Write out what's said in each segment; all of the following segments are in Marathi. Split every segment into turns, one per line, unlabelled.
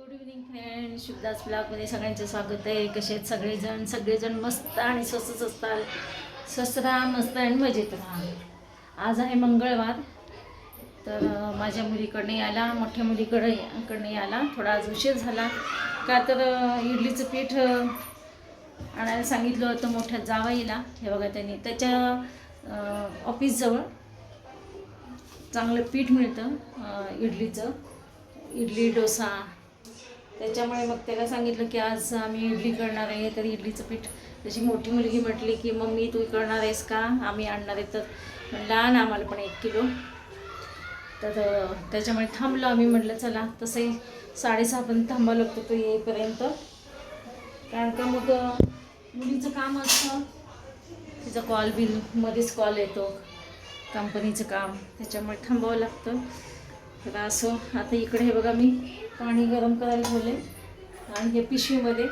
गुड इव्हनिंग फ्रेंड शुभदास ब्लॉगमध्ये सगळ्यांचं स्वागत आहे. कसे आहेत सगळेजण? सगळेजण मस्त आणि स्वस्तच असतात. स्वस्त राहा मस्त आणि मजेत राहा. आज आहे मंगळवार. तर माझ्या मुलीकडनं यायला मोठ्या मुलीकडे कडनं यायला थोडा आज उशीर झाला. का तर इडलीचं पीठ आणायला सांगितलं होतं मोठ्या येईला हे बघा त्यांनी. त्याच्या ऑफिसजवळ चांगलं पीठ मिळतं इडलीचं. इडली डोसा त्याच्यामुळे मग त्याला सांगितलं की आज आम्ही इडली करणार आहे तर इडलीचं पीठ. त्याची मोठी मुलगी म्हटली की मम्मी तू करणार आहेस का? आम्ही आणणार आहे. तर म्हणलं आण आम्हाला पण एक किलो. तर त्याच्यामुळे थांबलो आम्ही. म्हटलं चला तसंही साडेसहापर्यंत थांबावं लागतो तो येईपर्यंत. कारण का मग मुलीचं काम असतं. तिचा कॉल बिल मध्येच कॉल येतो. कंपनीचं काम. त्याच्यामुळे थांबावं लागतं. तर असं आता इकडे हे बघा मी पाणी गरम करायला ठेवले आणि हे पिशवीमध्ये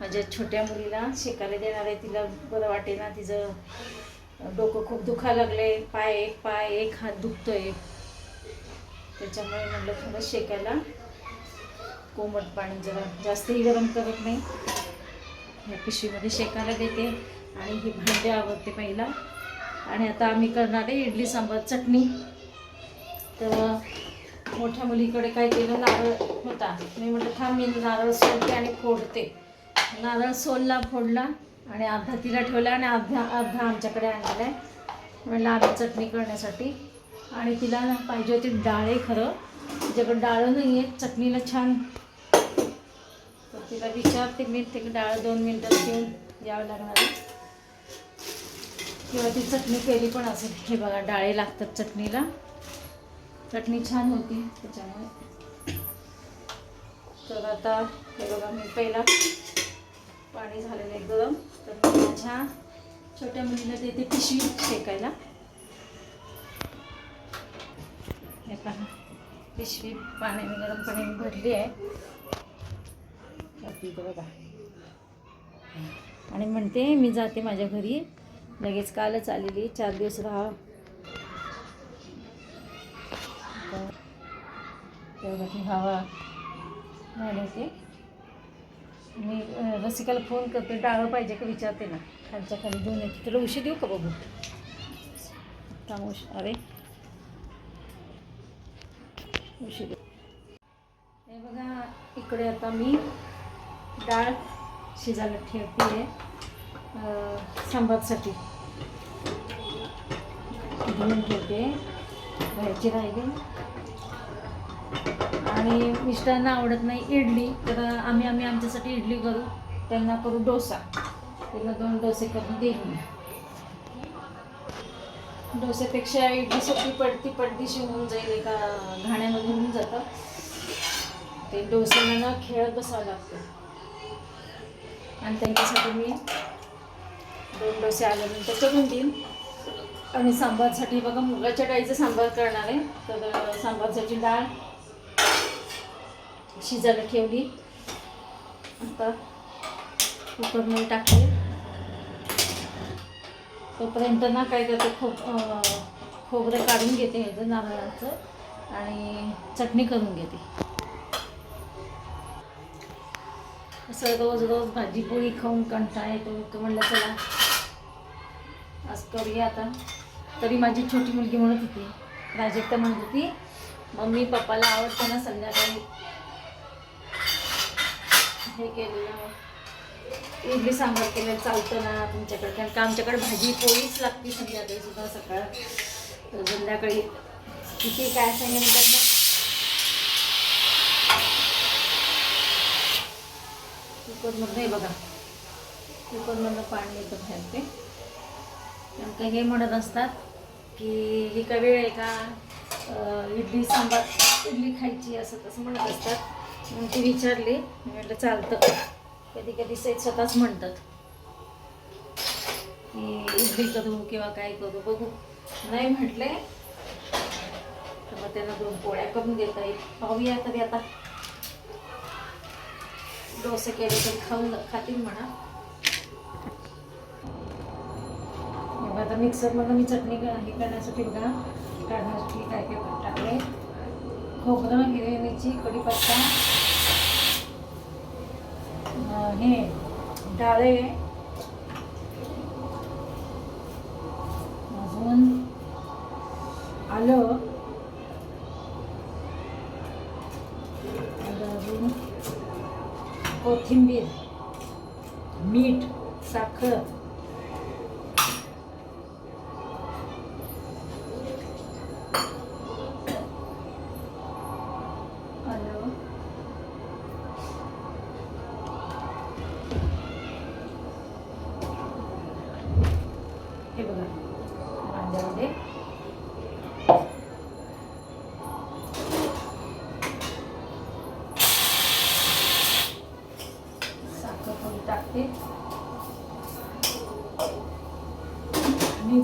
माझ्या छोट्या मुलीला शेकायला देणार आहे. तिला बरं वाटे ना तिचं डोकं खूप दुखायला लागले पाय एक पाय एक हात दुखतो आहे त्याच्यामुळे म्हटलं थोडं शेकायला कोमट पाणी जरा जास्तही गरम करत नाही. या पिशवीमध्ये शेकायला देते. आणि ही भांडे आवडते पहिला. आणि आता आम्ही करणार आहे इडली सांबार चटणी. तर मोठ्या मुलीकडे काय केलं नारळ होता. मी म्हटलं थांब मी नारळ सोलते आणि फोडते. नारळ सोलला फोडला आणि अर्धा तिला ठेवला आणि अर्धा अर्धा आमच्याकडे आणलेला आहे. म्हटलं आम्ही चटणी करण्यासाठी. आणि तिला ना पाहिजे होती डाळे खरं. तिच्याकडे डाळ नाही आहेत चटणीला छान. तर तिला विचारते मी ते डाळ दोन मिनटात घेऊन द्यावं लागणार किंवा ती चटणी केली पण असेल. हे बघा डाळे लागतात चटणीला. चटणी छान होती त्याच्यामुळे. तर आता हे बघा मी पहिला पाणी झालेलं आहे गरम. तर माझ्या छोट्या मुलीला देते पिशवी शेकायला. हे पहा पिशवी पाण्याने गरम पाण्याने भरली आहे. बघा. आणि म्हणते मी जाते माझ्या घरी. लगेच कालच आलेली चार दिवस राहा. तेवढं ती हवा घालायचे मी रसिकाला फोन करते. डाळं पाहिजे का विचारते ना. खालच्या खाली घेऊन येते तुला उशी देऊ का बघू? थांब उशी अरे. उशी देऊ. हे बघा इकडे आता मी डाळ शिजायला ठेवते आहे सांबारसाठी. धुवून ठेवते. घ्यायची राहिली. आणि मिस्टरांना आवडत नाही इडली तर आम्ही आम्ही आमच्यासाठी इडली करू. त्यांना करू डोसा. त्यांना दोन डोसे करून देईन डोसेपेक्षा इडली सोपी पडती पडदीशी होऊन जाईल एका घाण्यामध्ये होऊन जातं. ते डोस्याला ना खेळत बसावं लागतं. आणि त्यांच्यासाठी मी दोन डोसे आल्यानंतर करून देईन. आणि सांबारसाठी बघा मुगाच्या डाळीचं सांबार करणार आहे. तर सांबारसाठी डाळ शिजायला ठेवली. आता कुकरमध्ये टाकली तोपर्यंत ना काय करते खोब खोबरं काढून घेते ह्याचं नारळाचं आणि चटणी करून घेते. असं रोज रोज भाजी पोळी खाऊन कंटाळा येतो. तर म्हणलं चला आज करूया आता. तरी माझी छोटी मुलगी म्हणत होती. प्राजक्ता म्हणत होती मम्मी पप्पाला आवडतं ना संध्याकाळी. हे केलेलं. इडली सांबार केलं चालतं ना तुमच्याकडे. कारण का आमच्याकडे भाजी पोळीच लागते संध्याकाळी सुद्धा सकाळ. तर संध्याकाळी किती काय सांगितलं ना कुकरमधनं हे बघा. कुकरमधनं पाणी येतं बाहेर ते. कारण का हे म्हणत असतात की ही का वेळ आहे का? इडली सांबार इडली खायची असं तसं म्हणत असतात. मग ती विचारली. मी म्हटलं चालतं. कधी कधी से स्वतःच म्हणतात. की इडली करू किंवा काय करू बघू. नाही म्हटले. तर मग त्यांना दोन पोळ्या करून देता येईल. पाहूया तरी आता. डोसे केले तरी खाऊन खातील म्हणा. मग आता मिक्सरमधून मी चटणी हे करण्यासाठी बघा. काढण्यासाठी काय काय टाकले खोबरं हिरवी मिरची कढीपत्ता. हे डाळे. अजून आलं. अजून कोथिंबीर मीठ साखर.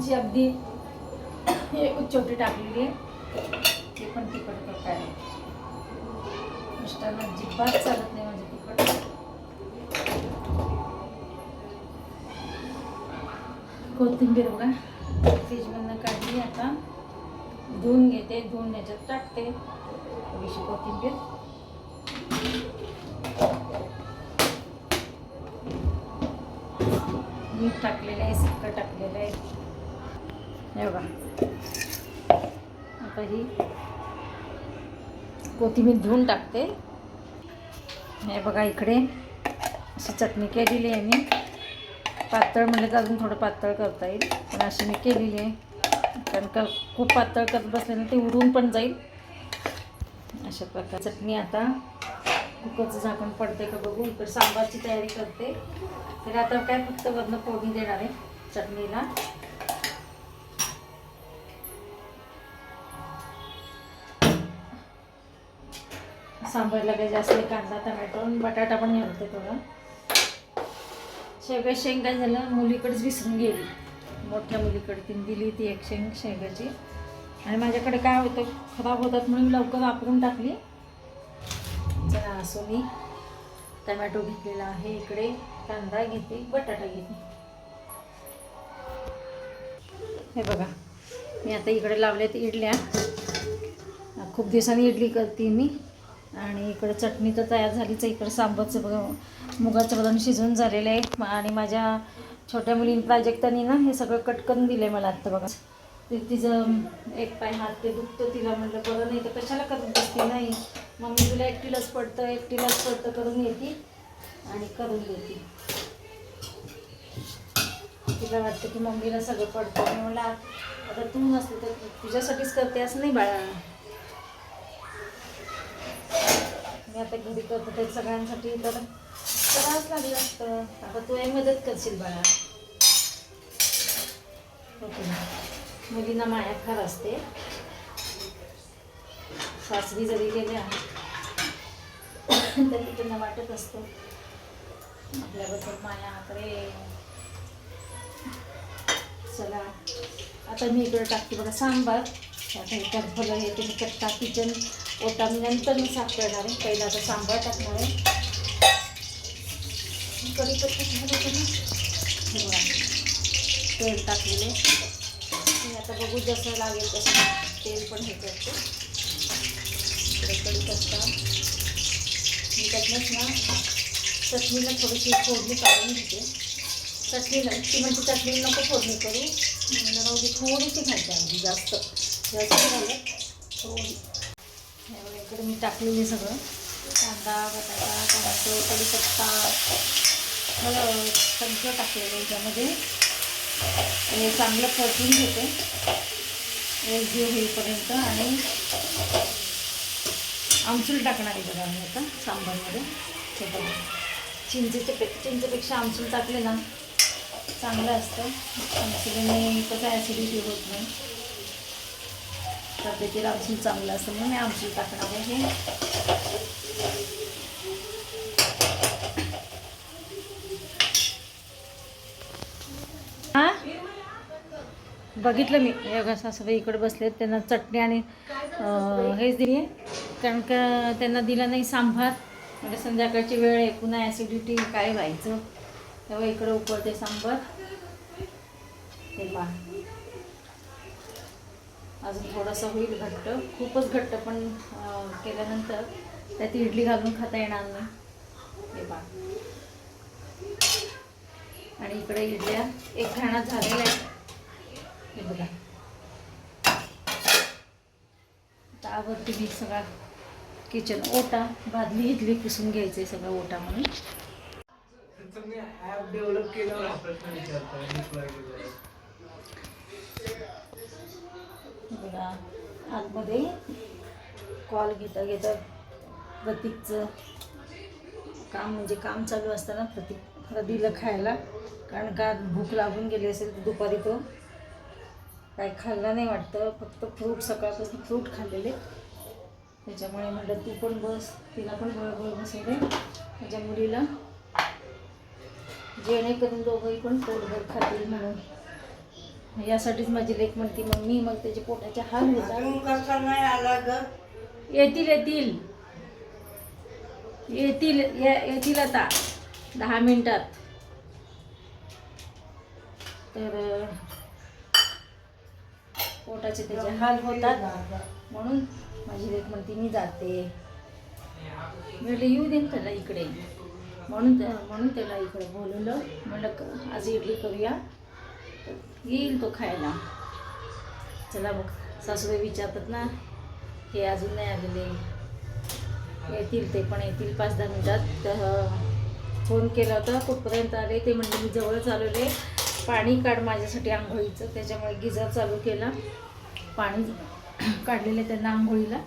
मिरची अगदी हे छोटी टाकलेली आहे. ते पण तिखट करत आहे. मिस्टरांना जिब्बात चालत नाही माझी तिखट. कोथिंबीर बघा. फ्रीजमधनं काढली आता. धुवून घेते धुवून याच्यात टाकते. थोडीशी कोथिंबीर. मीठ टाकलेलं आहे साखर टाकलेलं आहे. हे बघा. आता ही कोथिंबीर धुवून टाकते. हे बघा इकडे अशी चटणी केलेली आहे मी. पातळ म्हणलं तर अजून थोडं पातळ करता येईल पण अशी मी केलेली आहे. कारण का खूप पातळ करत बसल्याने ते उडून पण जाईल. अशा प्रकारे चटणी आता कुकरचं झाकण पडते का बघू. इकडे सांबारची तयारी करते. तर आता काय फक्त वरनं फोडणी देणार आहे चटणीला. सांबारला काही जास्त कांदा टमॅटो आणि बटाटा पण घालते थोडा. शेवगा शेंग काय झालं मुलीकडेच विसरून गेली. मोठ्या मुलीकडे तिने दिली ती एक शेंग शेंगाची. आणि माझ्याकडे काय होतं खराब होतात म्हणून मी लवकर वापरून टाकली. चला असो मी टमॅटो घेतलेला आहे इकडे कांदा घेते बटाटा घेते. हे बघा मी आता इकडे लावल्यात इडल्या. खूप दिवसांनी इडली करते मी. आणि इकडं चटणी तर तयार झालीच आहे. इकडं सांबरचं बघा मुगाचं बदाम शिजवून झालेलं आहे. आणि माझ्या छोट्या मुलीने प्राजक्तानी ना हे सगळं कट करून दिलं आहे मला आत्ता बघा. ते तिचं एक पाय हात ते दुखतं तिला म्हटलं बरं नाही तर कशाला करून बसते? नाही. मम्मी तुला एकटीलाच पडतं एकटीलाच पडतं करून येते आणि करून देते. तिला वाटतं की मम्मीला सगळं पडतं. मी म्हणलं आता तू नसते तर तुझ्यासाठीच करते असं नाही बाळा. मी आता घरी करतो ते सगळ्यांसाठी तर करावंच लागलं असतं. आता तू एक मदत करशील बाळा. हो मुलींना माया फार असते. सासरी जरी गेल्या तरी त्यांना वाटत असतो. आपल्याबद्दल माया अरे चला. आता मी इकडे टाकते बघा सांबार. आता हे फलं येते मी कट्टा किचन. ओटा मी नंतर मी साफ करणार आहे. पहिला आता सांबार टाकणार आहे. कधी तेल टाकलेले मी आता बघू जसं लागेल तसं तेल पण हे करते. इकडे कढीपत्ता मी त्यातनंच ना चटणीला थोडीशी फोडणी काढून घेते. चटणीला ती म्हणजे चटणी नको फोडणी करू. म्हणलं थोडीशी घालते अगदी जास्त. जास्त झालं थोडी. हे मी इकडे मी सगळं. कांदा बटाटा टोमॅटो कडीपत्ता मला सगळं टाकलेलं आहे याच्यामध्ये. हे चांगलं परतून घेते. एक जीव होईपर्यंत आणि आमसूल टाकणार आहे बघा मी आता सांबारमध्ये. ते बघा. चिंचेचे पे चिंचेपेक्षा आमसूल टाकले ना चांगलं असतं. आमसूलीने कसं ॲसिडिटी होत नाही. तब्येतीला आमसूल चांगलं असतं म्हणून मी आमसूल टाकणार आहे. बघितलं मी. योगा सासूबाई इकडे बसलेत त्यांना चटणी आणि हेच दिली आहे. कारण का त्यांना दिलं नाही सांभार म्हणजे संध्याकाळची वेळ आहे. पुन्हा ॲसिडिटी काय व्हायचं? तेव्हा इकडं उकळते सांबार. ते पहा. अजून थोडंसं होईल घट्ट. खूपच घट्ट पण केल्यानंतर त्यात इडली घालून खाता येणार नाही. हे बा आणि इकडे इडल्या एक घाणा झालेला आहे हे बघा. त्यावरती मी सगळा किचन ओटा. बादली इडली पुसून घ्यायचे सगळा ओटा म्हणून. आता आतमध्ये कॉल घेता घेता प्रतीकचं काम म्हणजे काम चालू असताना प्रतीक दिलं खायला. कारण का भूक लागून गेली असेल तर दुपारी तो काय खाल्ला नाही वाटतं. फक्त फ्रूट सकाळपासून फ्रूट खाल्लेले. त्याच्यामुळे म्हटलं तू पण बस तिला पण बळबळ बसवले माझ्या मुलीला. जेणेकरून दोघंही पण पोटभर खातील म्हणून. यासाठीच माझी लेख म्हणती मम्मी मग त्याच्या पोटाचे हाल होतात येतील येतील. येतील ये- येतील आता दहा मिनिटात. तर पोटाचे त्याचे हाल होतात. म्हणून माझी लेख म्हणते मी जाते. म्हटलं येऊ दे ना त्याला इकडे. म्हणून त्या म्हणून त्याला इकडे बोलवलं. म्हणलं क- आज इडली करूया. येईल तो खायला. चला बघ सासूबाई विचारतात ना हे अजून नाही आलेले. येतील ते पण येतील पाच दहा मिनिटात. तर फोन केला होता कुठपर्यंत आले ते म्हणजे मी जवळच चालवले पाणी काढ माझ्यासाठी आंघोळीचं. त्याच्यामुळे गिझर चालू केला. पाणी काढलेलं त्यांना आंघोळीला.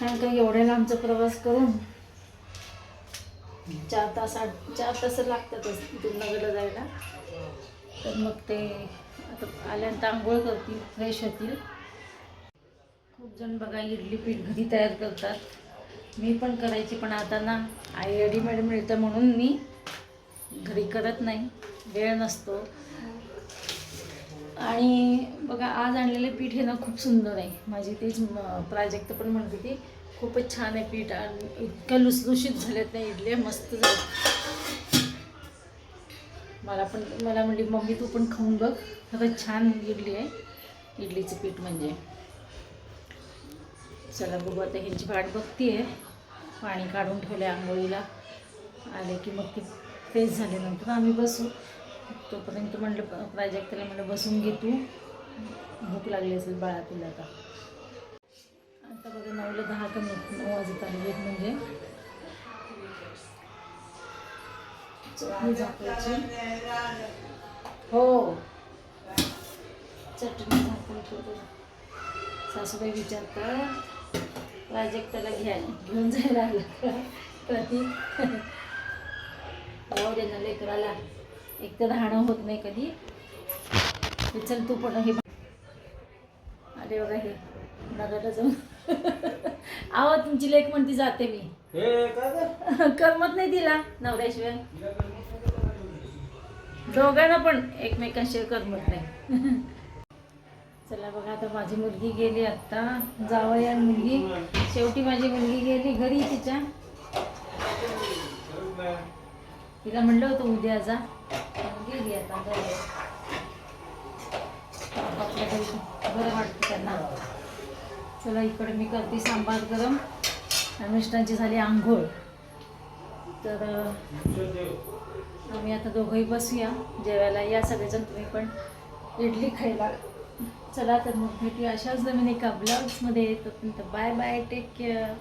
कारण का एवढ्या लांबचा प्रवास करून चार तास आठ चार तास लागतातच तिथून नगरला जायला. तर मग ते आता आल्यानंतर आंघोळ करतील फ्रेश होतील. खूप जण बघा इडली पीठ घरी तयार करतात. मी पण करायची पण आता ना आई रेडीमेड मिळतं म्हणून मी घरी करत नाही. वेळ नसतो. आणि बघा आज आणलेले पीठ हे ना खूप सुंदर आहे. माझी तेच प्राजक्त पण म्हणते ती खूपच छान आहे पीठ. आणि इतक्या लुसलुशीत झाल्यात नाही इडल्या मस्त झाल्या मला पण मला म्हणली मम्मी तू पण खाऊन बघ. खरंच छान इडली आहे. इडलीचं पीठ म्हणजे. चला बघू आता ह्यांची वाट बघतीये. पाणी काढून ठेवलं आहे आंघोळीला. आले की मग ती फ्रेश झाल्यानंतर आम्ही बसू. तोपर्यंत म्हणलं प्राजक्ताला म्हणलं बसून घे तू. भूक लागली असेल बाळा तुला आता. आता बघा नऊला दहा कमी नऊ वाजत आले आहेत म्हणजे. हो. चटणी झाकून ठेवतो. सासूबाई विचारतात प्राजक्ताला घ्या. घेऊन जायला आलं का प्रतीक हो दे ना लेकराला. एक तर राहणं होत नाही कधी. चल तू पण हे अरे बघा हे नगरला जाऊन. आहो तुमची लेख म्हणती जाते मी? करमत नाही तिला नवऱ्याशिवाय. दोघांना पण एकमेकांशी करमत नाही. चला बघा आता माझी मुलगी गेली आत्ता जावया मुलगी. शेवटी माझी मुलगी गेली. घरी तिच्या. तिला म्हणलं होतं उद्या जा. गेली आता आपल्या घरी बरं वाटतं त्यांना. चला इकडे मी करते सांबार गरम. आणि मिस्टरांची झाली आंघोळ. तर आम्ही आता दोघंही बसूया जेवायला. या सगळेजण तुम्ही पण इडली खायला चला तर मग भेटूया. अशाच नवीन एका ब्लॉग्समध्ये तोपर्यंत बाय बाय टेक केअर